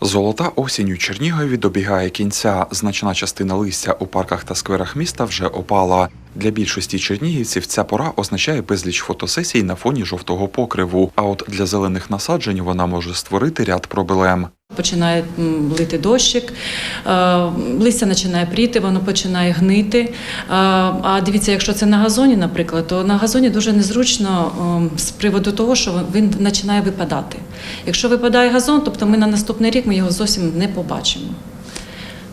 Золота осінь у Чернігові добігає кінця. Значна частина листя у парках та скверах міста вже опала. Для більшості чернігівців ця пора означає безліч фотосесій на фоні жовтого покриву. А от для зелених насаджень вона може створити ряд проблем. Починає лити дощик, е, листя починає пріти, воно починає гнити. Е, А дивіться, якщо це на газоні, наприклад, то на газоні дуже незручно ем, з приводу того, що він починає випадати. Якщо випадає газон, тобто ми на наступний рік ми його зовсім не побачимо.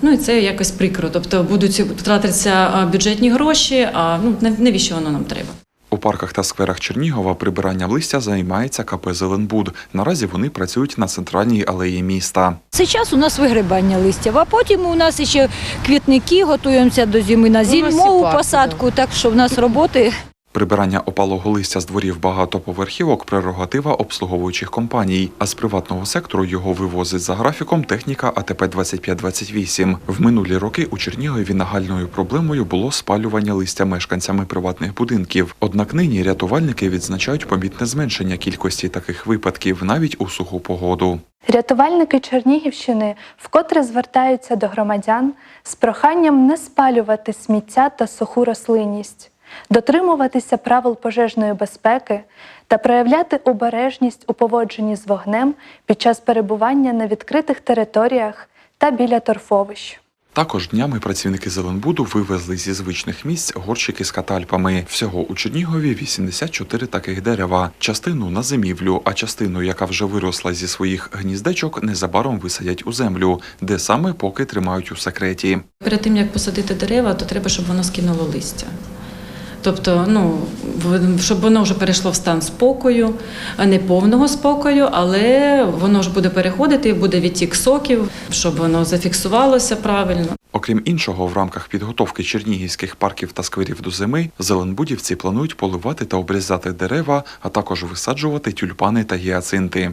Ну і це якось прикро. Тобто будуть втратитися е, бюджетні гроші, а ну навіщо воно нам треба? У парках та скверах Чернігова прибиранням листя займається КП Зеленбуд. Наразі вони працюють на центральній алеї міста. Зараз у нас вигрибання листя, а потім у нас ще квітники, готуємося до зими на зільмову посадку, так що в нас роботи Прибирання опалого листя з дворів багатоповерхівок прерогатива обслуговуючих компаній, а з приватного сектору його вивозить за графіком техніка АТП 2528. В минулі роки у Чернігові нагальною проблемою було спалювання листя мешканцями приватних будинків. Однак нині рятувальники відзначають помітне зменшення кількості таких випадків навіть у суху погоду. Рятувальники Чернігівщини вкотре звертаються до громадян з проханням не спалювати сміття та суху рослинність, дотримуватися правил пожежної безпеки та проявляти обережність у поводженні з вогнем під час перебування на відкритих територіях та біля торфовищ. Також днями працівники Зеленбуду вивезли зі звичних місць горщики з катальпами. Всього у Чернігові 84 таких дерева. Частину на зимівлю, а частину, яка вже виросла зі своїх гніздечок, незабаром висадять у землю, де саме поки тримають у секреті. Перед тим як посадити дерева, то треба, щоб воно скинуло листя. Тобто, ну, щоб воно вже перейшло в стан спокою, не повного спокою, але воно ж буде переходити, буде відтік соків, щоб воно зафіксувалося правильно. Окрім іншого, в рамках підготовки чернігівських парків та скверів до зими, зеленбудівці планують поливати та обрізати дерева, а також висаджувати тюльпани та гіацинти.